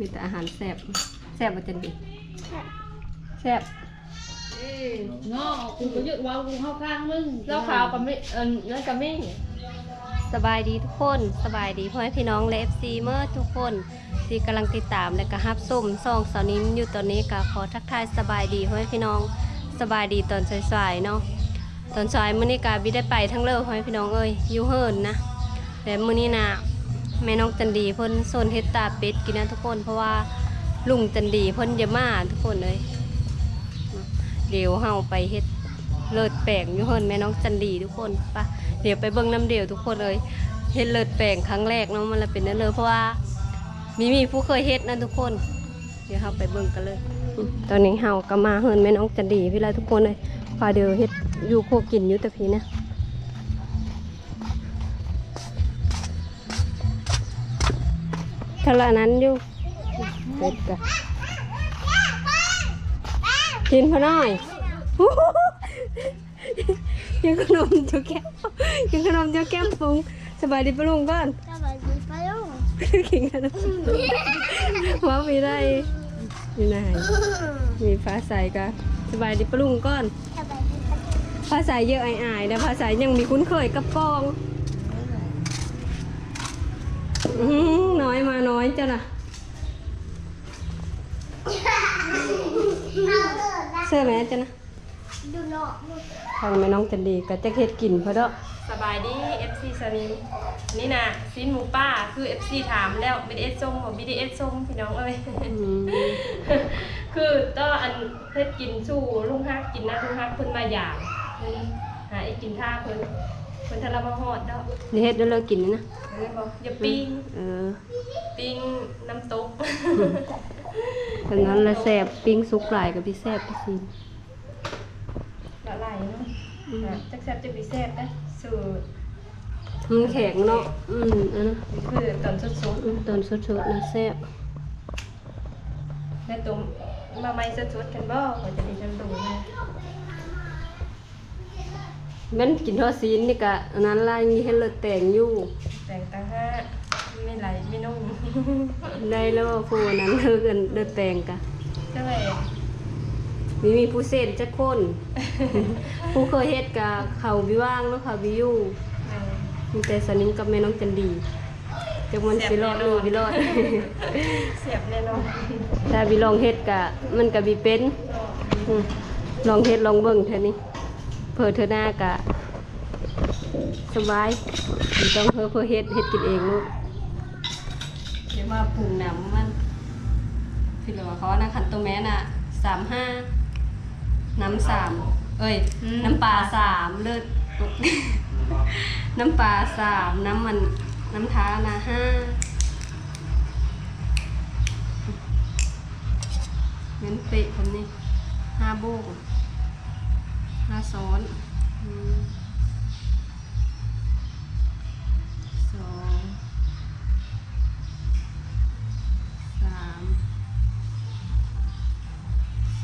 มีแต่อาหารแซ่บแซ่บมาจันดีแซ่บงอกูก็ยึดว่ากูเข้าข้างมึงเจ้าขาวกับไม่เออนั่นกับไม่สบายดีทุกคนสบายดีพ่อแม่พี่น้องและ FC เมื่อทุกคนที่กำลังติดตามและก็ฮับส้มซองเสานิ้มอยู่ตอนนี้ก็ขอทักทายสบายดีพ่อแม่พี่น้องสบายดีตอนสายๆเนาะตอนสายมื้อนี้ก็บิได้ไปทั้งเลิกพ่อแม่พี่น้องเอ้ยอยู่เฮิรนนะแต่มื้อนี้นะ แม่น้องจันดีเพิ่นโซนเฮ็ดตาเป็ดกินนะทุกคนเพราะว่าลุงจันดีเพิ่นจะมาทุกคนเลยเดี๋ยวเฮาไปเฮ็ดเลิศแปลงอยู่เฮินแม่น้องจันดีทุกคนปะเดี๋ยวไปเบิ่งน้ำเดียวทุกคนเลยเฮ็ดเลิศแปลงครั้งแรกเนาะมันละเป็นนั่นเลยเพราะว่ามีมีผู้เคยเฮ็ดนะทุกคน เดี๋ยวเฮาไปเบิ่งกันเลย ตอนนี้เฮาก็มาเฮิรนแม่น้องจันดีพี่ละทุกคนเลยพาเดี๋ยวเฮ็ดอยู่โคกินอยู่แต่พี่นะ เท่านั้นอยู่เป็ดกะกินพอหน่อยยังขนมเจ้าแก้มยังขนมเจ้าแก้มปรุงสบายดีปะลุงก่อนสวัสดีป้าลุงกินขนมว้าวมีได้มีนายมีฟ้าใสกะสบายดีปะลุงก่อนผ้าลุงภาษาเยอะอายๆแต่ภาษายังมีคุ้นเคยกับกองอื น้อยมาน้อยจ้ะนะเสื้อแม่จ้ะนะดูหนอกมึงทางแม่น้องจันดีก็จะเฮ็ดกินเพราะเด้อสบายดี FC สนิมนี่นะซินหมูป้าคือ FC ถามแล้ว BDS ส้มบ่ BDS ส้มพี่น้องเอ้ยอืมคือต้ออันเฮ็ดกินสู้ลุงฮักกินนะลุงฮักเพิ่นมาอย่างหาไอ้กินท่าเพิ่น เพิ่นทะเลามาฮอดเด้อนี่เฮ็ดแล้วเลิกกินนี่นะเอ้ยบ่อย่าปิ้งเออปิ้งน้ำตกถ้างั้นละแซ่บปิ้งสุกหลายกับพี่แซ่บพี่ซีละลายเนาะอะจักแซ่บจักสิแซ่บนะสูตรมันแข็งเนาะอืมอันนั้นนี่คือตอนสดอืมตอนสดๆนะแซ่บๆแล้วตุ่มมาใหม่สดๆกันบ่ก็จะได้จำดูนะ แม่นกินทอดซีนนี่ก็อันนั้นล่ะยังมีให้เลิศแต่งอยู่ แต่งตั้งห้าไม่ไหลไม่นุ่มได้แล้วว่าผู้อันนั้นเลิกกันเลิศแต่งกะใช่ไหมมีมีผู้เส้นจักคน ผู้เคยเฮ็ดกะเขาวิว่างเนาะเขาวิอยู่เออมีแต่สนิมกับแม่น้องจันดีจักมันสิรอดหรือบ่รอดเสียบแน่นอนถ้าวิลองเฮ็ดกะ มันก็บิเป็นอืมลองเฮ็ดลองเบิ่งเท่านี้เพื่อเธอหน้ากะ สบายบ่ต้องเพื่อเพื่อเฮ็ดเฮ็ดกินเองลูกเดี๋ยวมาปรุงน้ำมันพี่เหลือเขานะคันตัวแม่น่ะสามห้าน้ำสามเอ้ยน้ำปลาสามเลือด น้ำปลาสามน้ำมันน้ำท้านะห้าเงินเปะผมนี่ห้าโบกห้าซ้อนอืม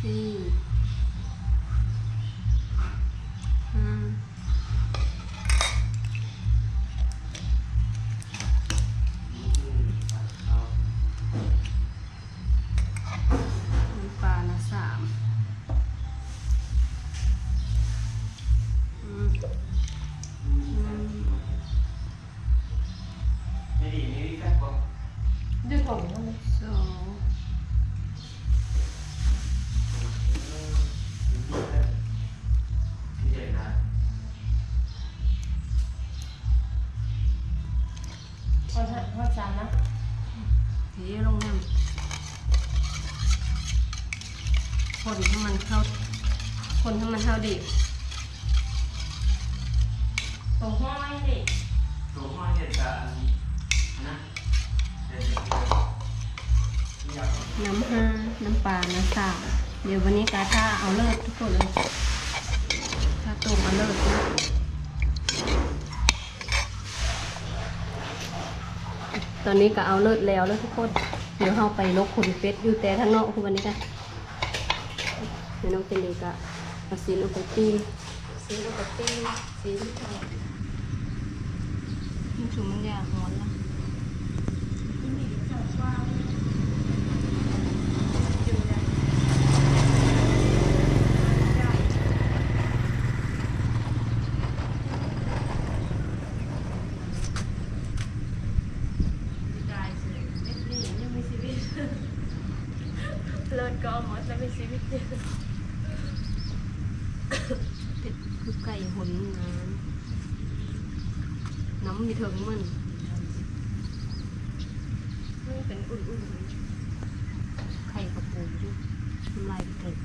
สี่ เทลงน้ำคนให้มันเข้า คนให้มันเข้าดีตรงห้อยดิน้ำห้าน้ำปลา น้ำสามเดี๋ยววันนี้กาท่าเอาเลิศทุกคนเลยถ้าตุ่มเอาเลิศนะ ตอนนี้ก็เอาเลิศแล้วแล้วทุกคน เดี๋ยวเราไปลกขนเป็ดอยู่แต่ทางนอกคุณวันนี้กันเดี๋ยวน้องเจนดีก็เอาซีนเอาไปตีนซีนเอาไปตีนซีนเอามันถุงมันยากหมดแล้ว เลิศ ก็เอาหมดแล้วเป็นชีวิตเดียวเป็ดคือไก่หนงานน้ำมีถึงมันมันเป็นอุ่นไข่กระปูอยู่น้ำลายกระเกิด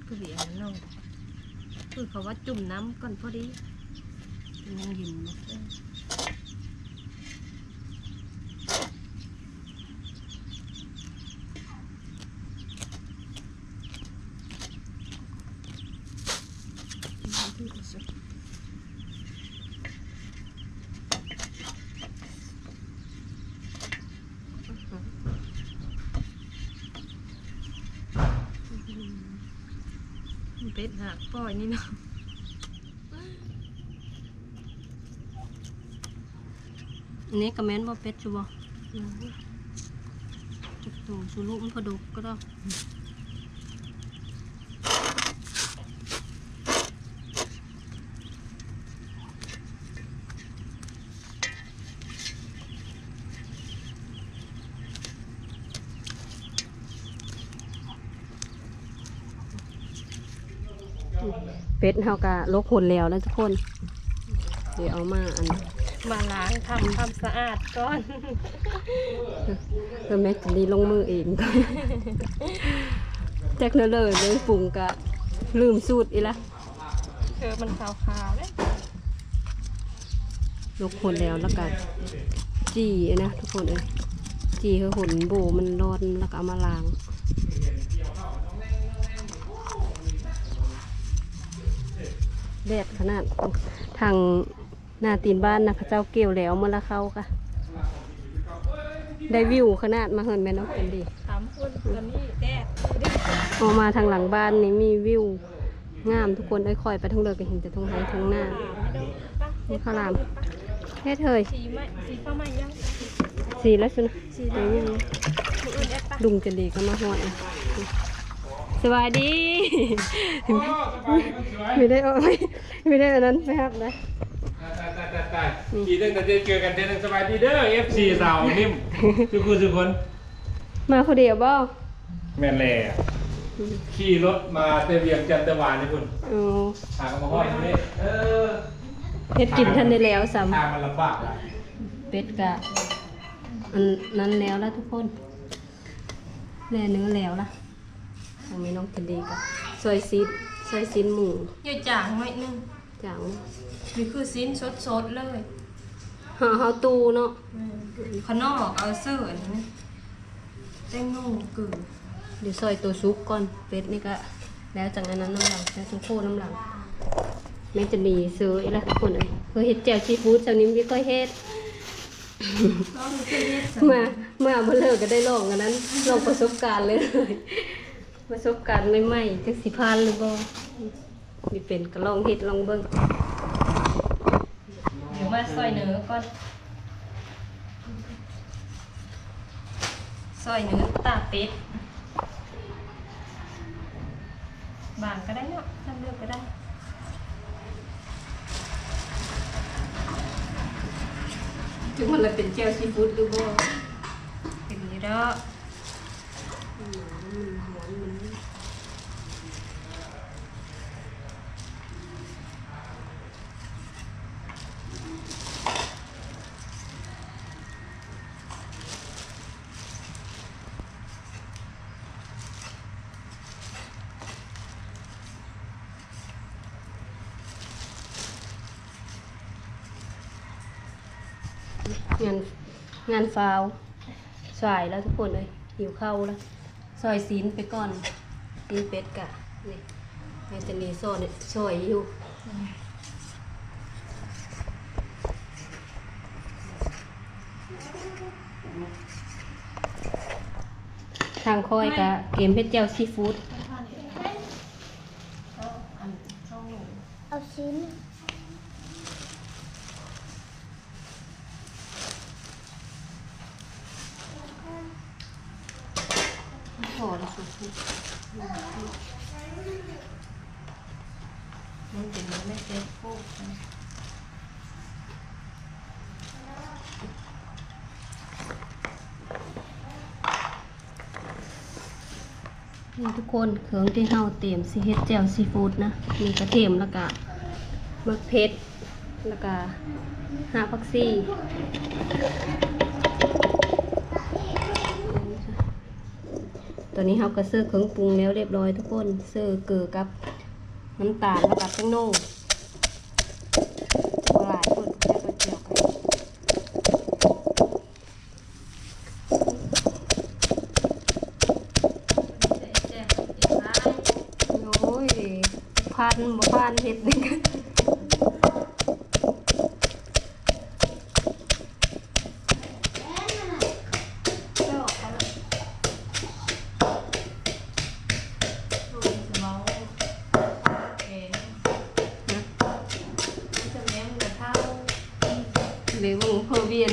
ๆคือเบียร์น้อง คือเขาว่าจุ่มน้ำก่อนพอดียังเห็นนะ เป็ดหักปล่อยนี่เนาะอันนี้กระแมนบ่เป็ดจูบ่จุกตูชูลุ่มพอดุกก็ได้ เป็ดเฮากะลกหนแล้วนะทุกคน เดี๋ยวเอามาอันมาล้างทำความสะอาดก่อนเพื่อแม่จะรีลงมือเองแจ็คเนอเลยเลยปรุงกะลืมสูตรอีละเธอมันขาวๆเลยลกหนแล้วแล้วก็จีนะทุกคนเอ้ยจีคือหนโบมันร้อนแล้วก็เอามาล้าง แดดขนาดทางหน้าตีนบ้านนะเขาเจ้าเกี่ยวแล้วเมื่อละเข้าค่ะ ได้วิวขนาดมาเหินแม่นกเป็นดีถามพูดตัวนี้แดดออกมาทางหลังบ้านนี่มีวิวงามทุกคนได้คอยไปทั้งเลิกก็เห็นแต่ทงไห้ทงหน้านี่ข้าวหลามเฮ็ดเถยสีไหมสีฟ้าไหมยังสีแล้วสุนะสีเดียวยังมืออื่นแอดปะลุงจะดีก็มาหอดนะ สวัสดี ไม่ได้เอาไม่ไม่ได้อันนั้นไปครับนะตายตายตายกี่เรื่องแต่จะเจอกันเดือนหนึ่งสบายดีเด้อ FC สาวนิ่มทุกคนทุกคน มาคนเดียวบ่แม่นแหล่ขี่รถมาเตเวียงจันทวานนี่คุณอ๋อหากันมาห้อยตรงนี้เออเฮ็ดกินทันได้แล้วซ้ทางมันลำบากอะำเป็ดกะอันนั้นแล้วละทุกคนแล่เนื้อแล้วละทางนี้น้องจะดีกะซอยซีดซอยซีนหมูอย่าจางไว้นึงจังนี่คือสิ้นสดๆเลยหาเฮาตูเนาะข้างนอกเอาเสื้ออันนี้แตงโมกึ่งเดี๋ยวซอยตัวซุปก่อนเป็ดนี่ก็แล้วจากนั้นน้ำหลังแล้วทุกโคน้ำหลังแม่จะดีซื้ออีละทุกคนเลยเคยเฮ็ดแจ่วซีฟู้ดเจ้านี้ไม่ค่อยเฮ็ดก็มีเครื่องเทศเมื่อเมื่อมาเลิกก็ได้ลองอันนั้นลองประสบการณ์เลย ประสบการณ์ใหม่ๆจักสิพานหรือบ่มีเป็นก็ลองเฮ็ดลองเบิ่งเดี๋ยวมาซอยเนื้อก่อนซอยเนื้อตาเป็ดบางก็ได้เนาะทำเลือกก็ได้ถึงมันเลยเป็นแจ่วซีฟู้ดหรือบ่เป็นนี้เด้อ งานงานฟาวสายแล้วทุกคนเลยหิวเข้าแล้วซอยซีนไปก่อนซีนเป็ดกะนี่แม่จะมีโซ่เนี่ยซอยอยู่ทางคอยกะเกมเพชรเจ้าซีฟู้ดเอาชิ้น พอแล้วค่ะ ไม่ เซ็ตปุ๊บนี่ทุกคนเครื่องที่เฮาเตรียมสิเฮ็ดแจ่วซีฟู้ดนะ มีกระเทียมแล้วก็มะเพ็ดแล้วก็หาผักซี่ตอนนี้เฮาก็เสิร์ฟเครื่องปรุงแล้วเรียบร้อยทุกคนเสิร์ฟเกลือกับน้ำตาลแล้วก็แป้งโน่จะหลายคนจะก็เจียวกันโอ้ยพั นบ่พันเฮ็ดนี่กันหรือว่าเพอเวีย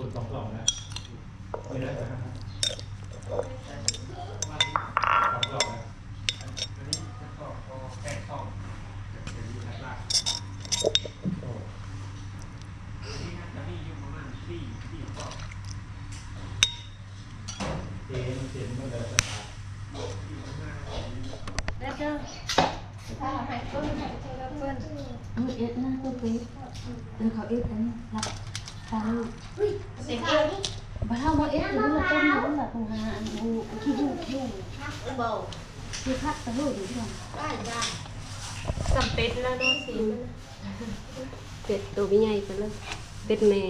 พูดลองลองนะไม่ได้นะลองลองนะอันนี้ก็พอแค่ต้องจะเป็นที่แรกโอ้นี่นะจะมีอยู่ประมาณสี่สี่ก็เต็มเต็มเมื่อเดือนสัปดาห์แล้วเจ้าถ้าให้ต้นให้เจ้าแล้วเพิ่นเอาเอ็ดนะตัวนี้เออเขาเอ็ดอันนี้รับทางเสียงเอ็ดบ้าเท่ามาเอ็ดอยู่ว่าต้นนู้นแบบตรงหาอันดูขี้ดูขี้คือพักตะลุยอยู่ที่นั่นสำเป็ดแล้วเนาะสีมันเป็ดตัวไม่ใหญ่ไปเลยเป็ดแม่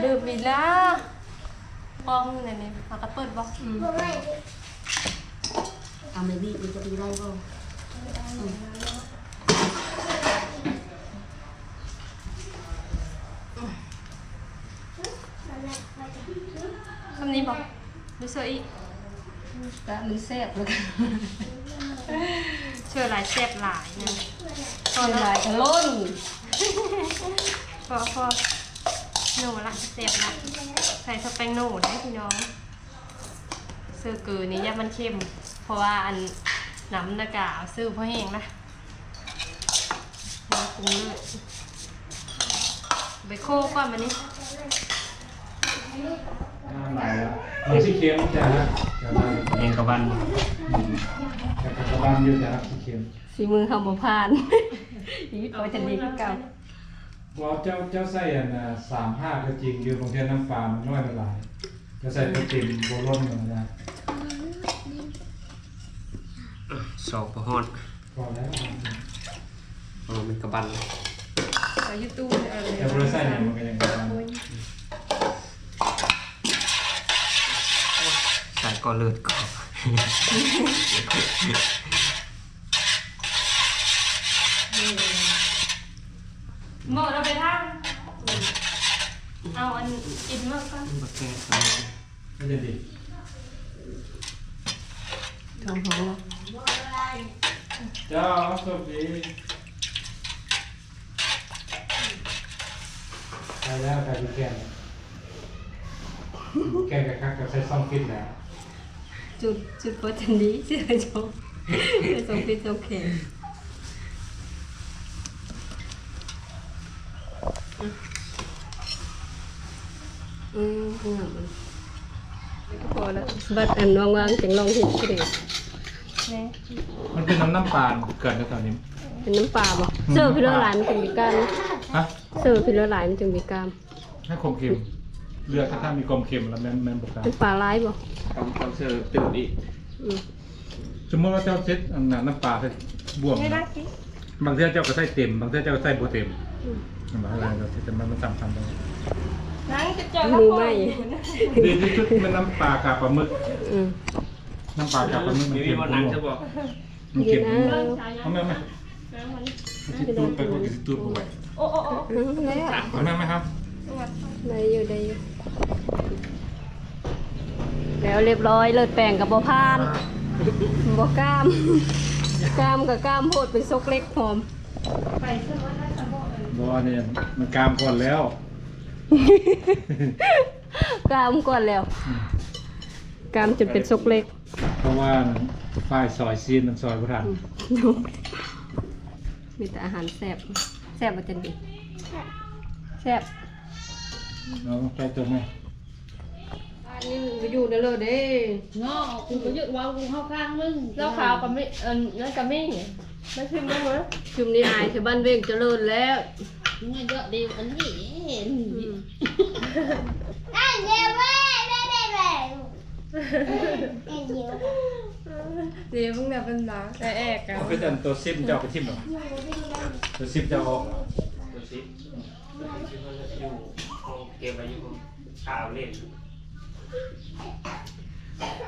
เดือีกแล้วป้องเนี่ยนี่เอากระเปิดบ่เอาไม่บีมันจะดีได้บ่ คำนี้บ่ดูสวยอีกก็มันแซ่บเลยช่วยหลายแซ่บหลายนะตอนลายกระล้นพอพอโน่ละแซ่บละใส่สเปงโน่ได้พี่น้องเสื้อเกือนี่ยามันเข้ม เพราะว่าอันน้ำนากาเอาซื้อเพราะแห้งนะมาปรุงเลยไปโคก่อนมานี่น้ำไหลแล้ว เราสีเค็มจ้ะนะเองกับบันแต่กับบันอยู่จ้ะสีเค็มสีมือเขาบ่ผ่านอีกตัวจะดีที่เก่าว่าเจ้าเจ้าใส่อันสามห้าก็จริงอยู่บางทีน้ำปลามันน้อยมันหลายจะใส่ตัวติ่มโบล้นเหมือนกันสองประหอนพอแล้วเอามันกระบันเอายูทูบเอาเลยแต่บริษัทเนี่ยมันก็ยังกับบัน ใส่ก็เลือดก็หมดเราไปทางเอาอันอินมากก่อนบักแก้ไม่จะดีทองหอมเจ้าสวัสดีไปแล้วไปดูแกงแกงกับคักกับใส่ซองฟิตแล้ว จุดจุดโปรตีนดีเสียจงเสียจงพิษจงแข็งอืมงามมันพอแล้วบัดอันวางๆจังลองเห็นก็ได้นี่มันเป็นน้ำน้ำปลาเกิดในตอนนี้ เป็นน้ำปลาบ่เสิร์ฟพี่เลอหลายมันจึงมีกล้ามฮะเสิร์ฟพี่เลอหลายมันจึงมีกล้ามให้คมเค็ม เลือกถ้าถ้ามีความเค็มแล้วแม่นแม่นบุกการน้ำปลาร้ายบ่ทำทำเสื้อตื่นอีกอืมสมมติว่าเจ้าเซ็ตอันนั้นน้ำปลาใส่บวมไม่ได้สิบางเทีเจ้าก็ใส่เต็ม บางเทีเจ้าก็ใส่บ่เต็มบางอะไรเราจะมันมันสำคัญตรงนี้นั่งจะเจอมือไหมดีที่สุดเป็นน้ำปลากับปลาหมึกอืมน้ำปลากับปลาหมึกมันมีเค็มวันกนังว่าจะบอกมันเก็บนะเอาไหมเอาไหมที่ตูดไปพวกที่ตูดไปโอ้โอ้โอ้แล้วเอาไหมไหมครับได้อยู่ได้อยู่ แล้วเรียบร้อยเลิศแปลงกับบ่พานบ่กล้าม กล้ามกับกล้ามโพดเป็นซกเล็กพร้อมไปเสื้อว่าได้สมบูรณ์บอเนี่ยมันกามก่อนแล้ว กล้ามก่อนแล้ว กล้ามจนเป็นซกเล็ก เพราะว่าฝ่ายซอยซีนมันซอยบ่ทันมีแต่อาหารแซ่บแซ่บมาจันดีแซ่บ เราไปตัวไหมอันนี้ไปอยู่เด้อเลยเด้งอกูก็ยึดว่ากูเข้าข้างมึงเจ้าขาวกับมิเอิญนั่นกับมี่ไม่ชิมได้ไหมชุมนี้อายชาวบ้านเวียงเจริญแล้วมึงเยอะดีอันนี้เห็นนั่นเดี๋ยวแม่แม่แม่แม่เอ็นเดียว เดี๋ยวพวกเนี่ยเป็นหลังแต่แอกกันเอาไปจันตัวซิมอายุข้าวเล่น